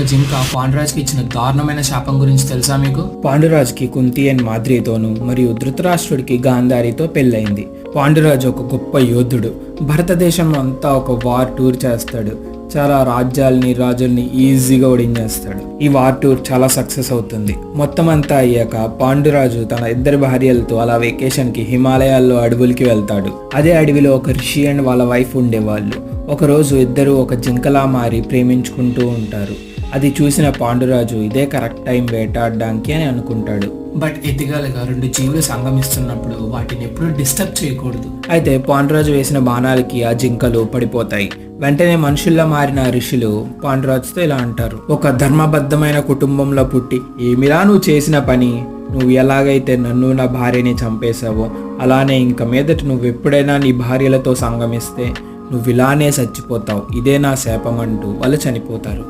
ఒక జింక పాండురాజ్కి ఇచ్చిన దారుణమైన శాపం గురించి తెలుసా మీకు? పాండురాజుకి కుంతి అండ్ మాద్రితోనూ మరియు ధృతరాష్ట్రుడికి గాంధారితో పెళ్ళయింది. పాండురాజు ఒక గొప్ప యోధుడు. భారతదేశం అంతా ఒక వార్ టూర్ చేస్తాడు. చాలా రాజ్యాల్ని రాజుల్ని ఈజీగా ఓడించేస్తాడు ఈ వార్ టూర్ చాలా సక్సెస్ అవుతుంది. మొత్తం అంతా అయ్యాక పాండురాజు తన ఇద్దరు భార్యలతో అలా వెకేషన్కి హిమాలయాల్లో అడవులకి వెళ్తాడు. అదే అడవిలో ఒక రిషి అండ్ వాళ్ళ వైఫ్ ఉండేవాళ్ళు. ఒకరోజు ఇద్దరు ఒక జింకలా మారి ప్రేమించుకుంటూ ఉంటారు. అది చూసిన పాండురాజు ఇదే కరెక్ట్ టైం వేటాడడానికి అని అనుకుంటాడు. బట్ ఎతిగాలుగా రెండు జీవులు సంగమిస్తున్నప్పుడు వాటిని ఎప్పుడూ డిస్టర్బ్ చేయకూడదు. అయితే పాండురాజు వేసిన బాణాలకి ఆ జింకలు పడిపోతాయి. వెంటనే మనుషుల్లా మారిన ఋషులు పాండురాజుతో ఇలా అంటారు ఒక ధర్మబద్ధమైన కుటుంబంలో పుట్టి ఏమిరా నువ్వు చేసిన పని? నువ్వు ఎలాగైతే నన్ను నా భార్యని చంపేశావో అలానే ఇంక మీదట నువ్వు ఎప్పుడైనా నీ భార్యలతో సంగమిస్తే నువ్వు ఇలానే చచ్చిపోతావు. ఇదే నా శాపం అంటూ వాళ్ళు చనిపోతారు.